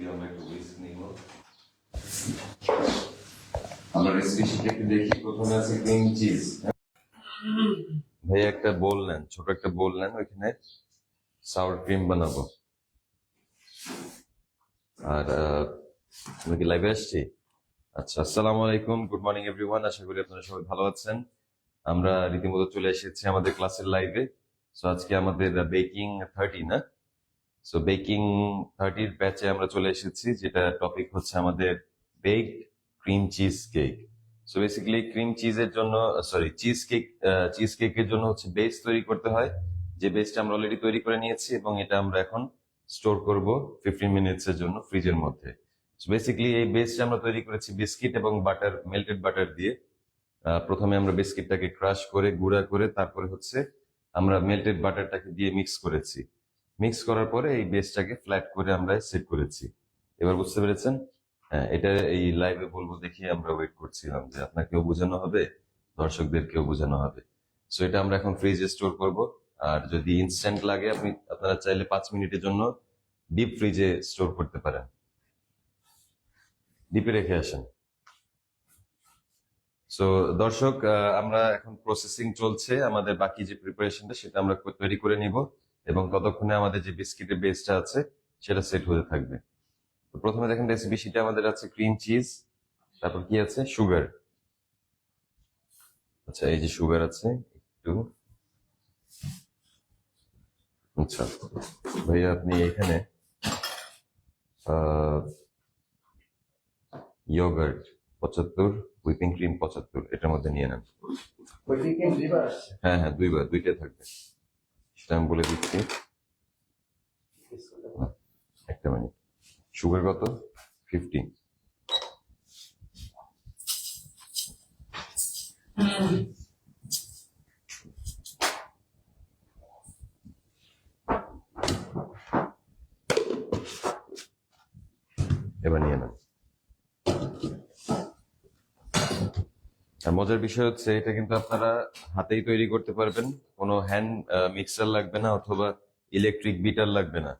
থেকে আমরা একটু রিস্ক নিব আমরা রেসিপি শিখে দেখি প্রথমে আছে ক্রিম চিজ ভাই, একটা বোল নেন, ছোট একটা বোল নেন, ওইখানে সাওয়ার ক্রিম বানাবো। আর আমি কি লাইভে আসছি? আচ্ছা আসসালামু আলাইকুম গুড মর্নিং এভরিওয়ান আশা করি আপনারা সবাই ভালো আছেন। আমরা রীতিমতো চলে এসেছি আমাদের ক্লাসের লাইভে সো আজকে আমাদের বেকিং থার্টি না? সো বেকিং থার্টির ব্যাচে আমরা চলে এসেছি, যেটা টপিক হচ্ছে আমাদের bake cream cheese cake so basically cream চিজের জন্য সরি চিজ কেক চিজ কেকের জন্য হচ্ছে বেস তৈরি করতে হয়। যে বেসটা আমরা অলরেডি তৈরি করে নিয়েছি এবং এটা আমরা এখন স্টোর করব ফিফটিন মিনিটস এর জন্য ফ্রিজের মধ্যে। বেসিক্যালি এই বেসটা আমরা তৈরি করেছি বিস্কিট এবং বাটার মেল্টেড বাটার দিয়ে। প্রথমে আমরা বিস্কিটটাকে ক্রাশ করে, গুঁড়া করে তারপরে হচ্ছে আমরা মেল্টেড বাটারটাকে দিয়ে মিক্স করেছি। মিক্স করার পরে এই বেসটাকে ফ্ল্যাট করে আমরা সেট করেছি। এবার বুঝতে পেরেছেন? হ্যাঁ এটা এই লাইভে বলব দেখি আমরা ওয়েট করছিলাম যে আপনাকেও বোঝানো হবে, দর্শকদেরকেও বোঝানো হবে। সো এটা আমরা এখন ফ্রিজে স্টোর করব। আর যদি ইনস্ট্যান্ট লাগে, আপনি, আপনারা চাইলে পাঁচ মিনিটের জন্য ডিপ ফ্রিজে স্টোর করতে পারেন। ডিপে রেখে আসেন। সো দর্শক আমরা এখন প্রসেসিং চলছে। আমাদের বাকি যে প্রিপারেশনটা সেটা আমরা তৈরি করে নিব। এবং ততক্ষণে আমাদের যে বিস্কিটের বেসটা আছে সেটা সেট হতে থাকবে। তো প্রথমে দেখেন রেসিপি শিটে আমাদের আছে ক্রিম চিজ তারপর কি আছে? সুগার আচ্ছা এই যে সুগার আছে একটু। আচ্ছা ভাইয়া আপনি এখানে ইয়োগার্ট পঁচাত্তর হুইপিং ক্রিম পঁচাত্তর এটার মধ্যে নিয়ে নেন। হ্যাঁ হ্যাঁ দুইবার দুইটা থাকবে। সেটা বলে দিচ্ছি। একটা মিনিট সুগার কত? ফিফটি এবার নিয়ে নেন আর মজার বিষয় হচ্ছে, এটা কিন্তু আপনারা হাতেই তৈরি করতে পারবেন। কোনো হ্যান্ড মিক্সার লাগবে না অথবা ইলেকট্রিক বিটার লাগবে না।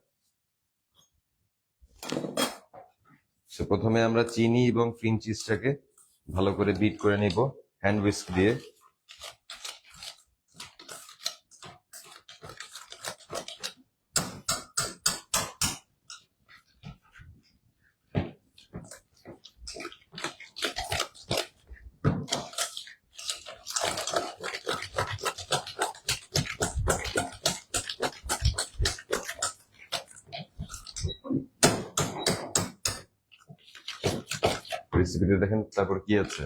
প্রথমে আমরা চিনি এবং ক্রিম চিজটাকে ভালো করে বিট করে নিব হ্যান্ড উইস্ক দিয়ে। রেসিপিতে দেখেন তারপর কি আছে।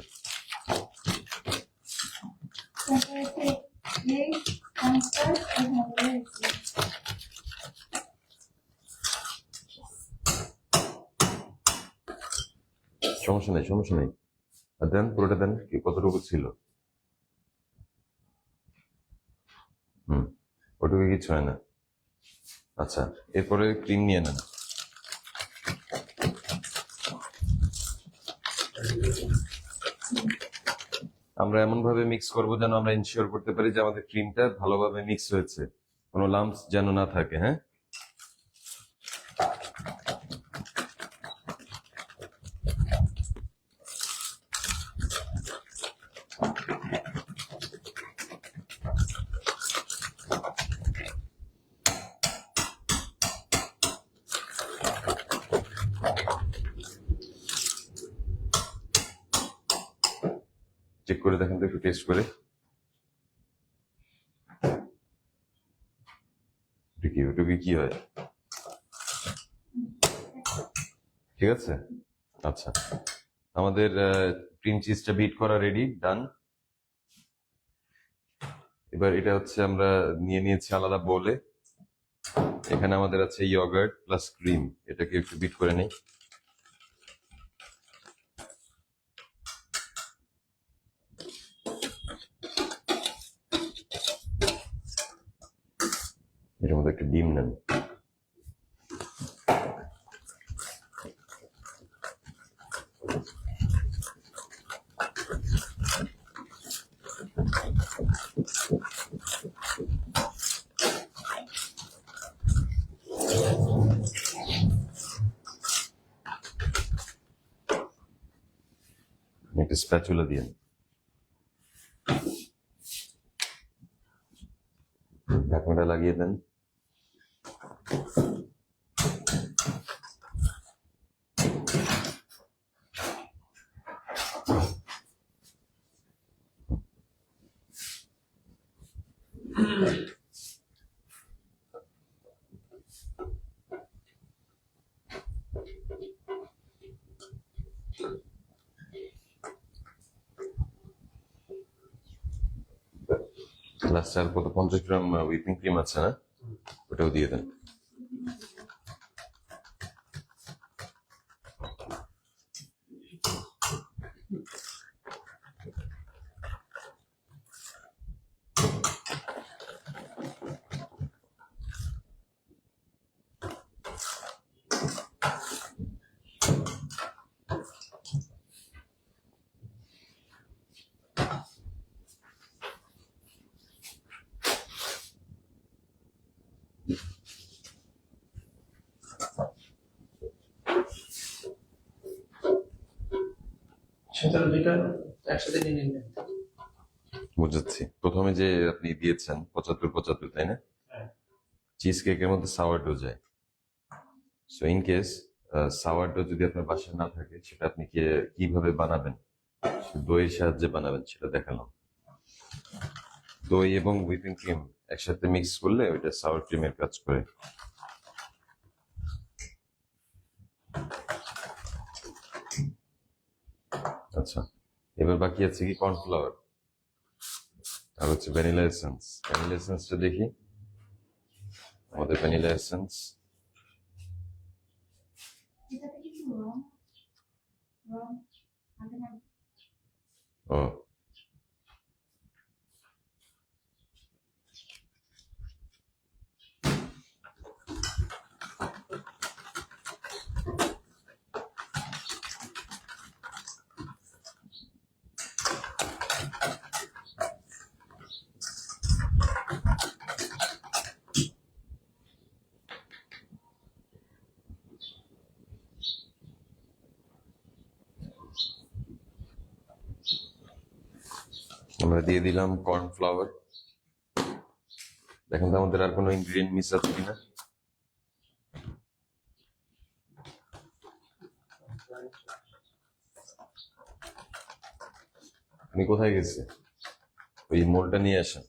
সমস্যা নেই সমস্যা নেই। আর দেন, পুরোটা দেন, কি কতটুকু ছিল? হুম, ওটুকু কিছু হয় না। আচ্ছা এরপরে ক্রিম নিয়ে নেন। আমরা এমন ভাবে মিক্স করব যেন আমরা ইনশিওর করতে পারি যে আমাদের ক্রিমটা ভালোভাবে মিক্স হয়েছে। কোনো লাম্পস যেন না থাকে হ্যাঁ? চেক করে দেখেন তো, একটু টেস্ট করে। কি কি হয়? ঠিক আছে? আচ্ছা। আমাদের ক্রিম চিজটা বিট করা রেডি ডান এবার এটা হচ্ছে আমরা নিয়ে নিয়েছি আলাদা বলে এখানে আমাদের আছে ইয়গার্ট প্লাস ক্রিম এটাকে একটু বিট করে নেই। এর মধ্যে একটা ডিম নেন একটা স্প্যাচুলা দিয়ে लगे दिन লাস্টে কত পঞ্চাশ গ্রাম হুইপিং ক্রিম আছে না ওটাও দিয়ে দেন সেটার দুইটা একসাথে নিয়ে নিলেন। বুঝাচ্ছি প্রথমে যে আপনি দিয়েছেন পঁচাত্তর পঁচাত্তর তাই না? হ্যাঁ। চিজ কেকের মধ্যে সাওয়ার ডো যায়। So in case sourdough যদি আপনার বাসায় না থাকে সেটা আপনি কি কীভাবে বানাবেন? দইয়ের সাহায্যে বানাবেন সেটা দেখালাম। দই এবং হুইপিং ক্রিম একসাথে মিক্স করলে ওইটা সাওয়ার ক্রিমের কাজ করে। আচ্ছা এবার বাকি আছে কি? কর্নফ্লাওয়ার আর হচ্ছে ভ্যানিলা এসেন্স ভ্যানিলা এসেন্সটা দেখি। আমাদের ভ্যানিলা এসেন্স ও আমরা দিয়ে দিলাম কর্নফ্লাওয়ার দেখেন তো আমাদের আর কোনো ইনগ্রিডিয়েন্ট মিস আছে কিনা। আপনি কোথায় গেছে? ওই মোলটা নিয়ে আসেন।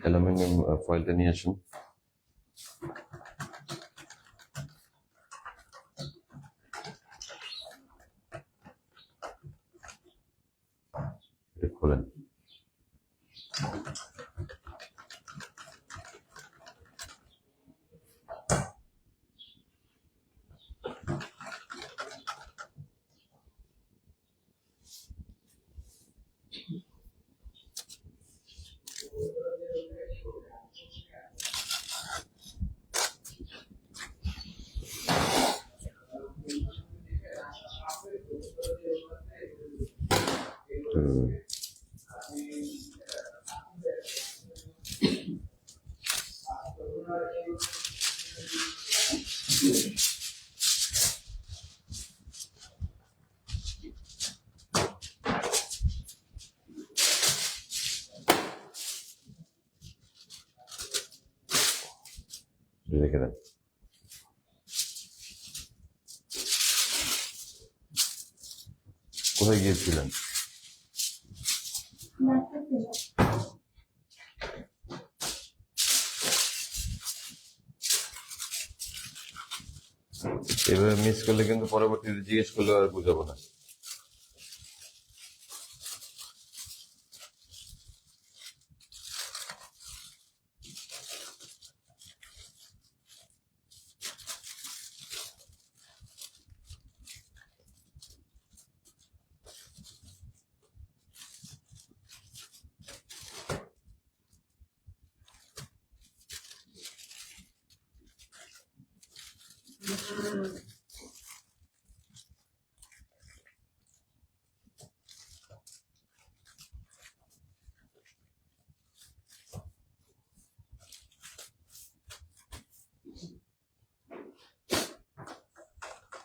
অ্যালুমিনিয়াম ফয়েলটা নিয়ে আসুন এটা খোলেন রেখে দেন কোথায় গিয়েছিলেন? এভাবে মিস করলে কিন্তু পরবর্তীতে জিজ্ঞেস করলে আর বুঝাবো না।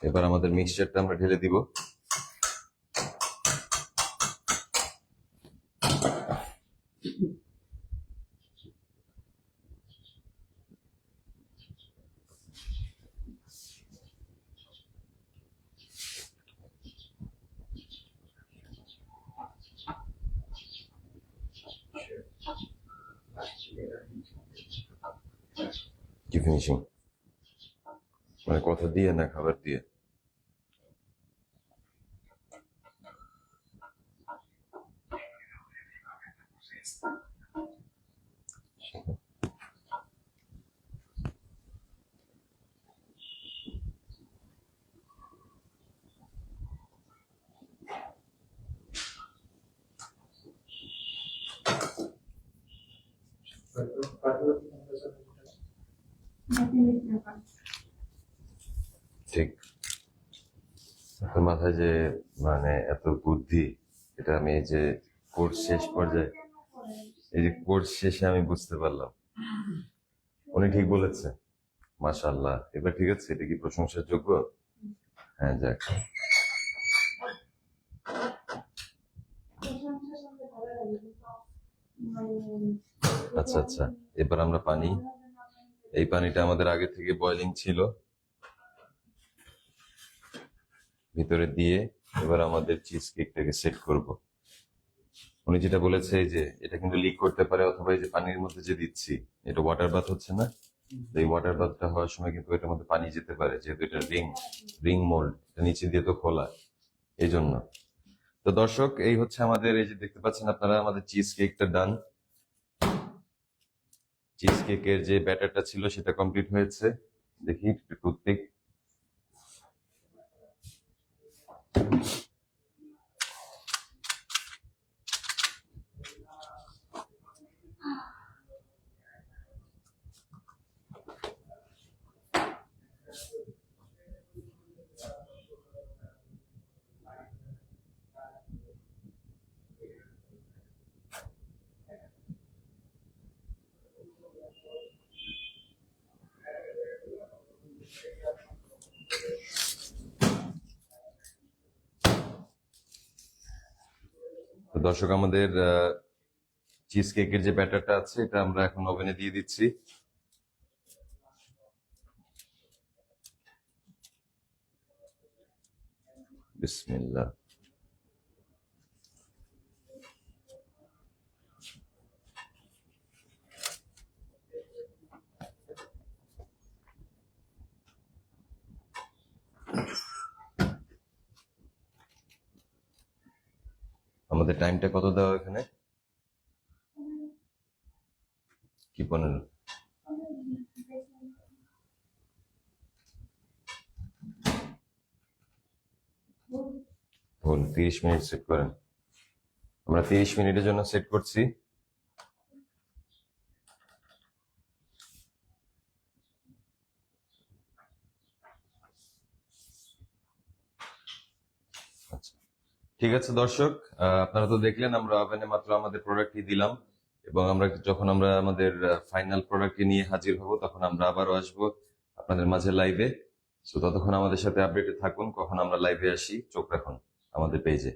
এবার আমাদের মিক্সচারটা আমরা ঢেলে দিব। ফিনিশিং মানে কথা দিয়ে না খাবার দিয়ে ঠিক তোর মাথায় যে মানে এত বুদ্ধি, এটা আমি যে কোর্স শেষ পর্যায়ে, এই যে কোর্স শেষে আমি বুঝতে পারলাম। উনি ঠিক বলেছে মাশাল্লাহ এবার ঠিক আছে, এটা কি প্রশংসার যোগ্য হ্যাঁ যাক। আচ্ছা আচ্ছা। এবার আমরা পানি। এই পানিটা আমাদের আগে থেকে বয়লিং ছিল। ভিতরে দিয়ে এবার আমাদের চিজ কেকটাকে সেট করব। উনি যেটা বলেছে যে এটা কিন্তু লিক করতে পারে অথবা এই যে পানির মধ্যে যে দিচ্ছি, এটা ওয়াটার বাথ হচ্ছে না? এই ওয়াটার বাথটা হওয়ার সময় কিন্তু এটার মধ্যে পানি যেতে পারে, যেহেতু এটা রিং রিং মোল্ড এটা নিচে দিয়ে তো খোলা। এই জন্য তো দর্শক, এই হচ্ছে আমাদের এই যে দেখতে পাচ্ছেন আপনারা, আমাদের চিজ কেকটা ডান চিজ কেকের যে ব্যাটারটা ছিল, সেটা কমপ্লিট হয়েছে। দেখি টুথপিক Thank you. তো দর্শক, আমাদের চিজ কেকের যে ব্যাটারটা আছে, এটা আমরা এখন ওভেনে দিয়ে দিচ্ছি। বিসমিল্লাহ। আমাদের টাইমটা কত দেওয়া এখানে? কি, পনেরো? তিরিশ মিনিট সেট করেন। আমরা তিরিশ মিনিটের জন্য সেট করছি। ঠিক আছে, দর্শক। আপনারা তো দেখলেন, আমরা ওভেনে মাত্র আমাদের প্রোডাক্টই দিলাম এবং আমরা যখন আমরা আমাদের ফাইনাল প্রোডাক্ট নিয়ে হাজির হব, তখন আমরা আবারও আসব আপনাদের মাঝে লাইভে সো ততক্ষণ আমাদের সাথে আপডেটে থাকুন, কখন আমরা লাইভে আসি, চোখ রাখুন আমাদের পেজে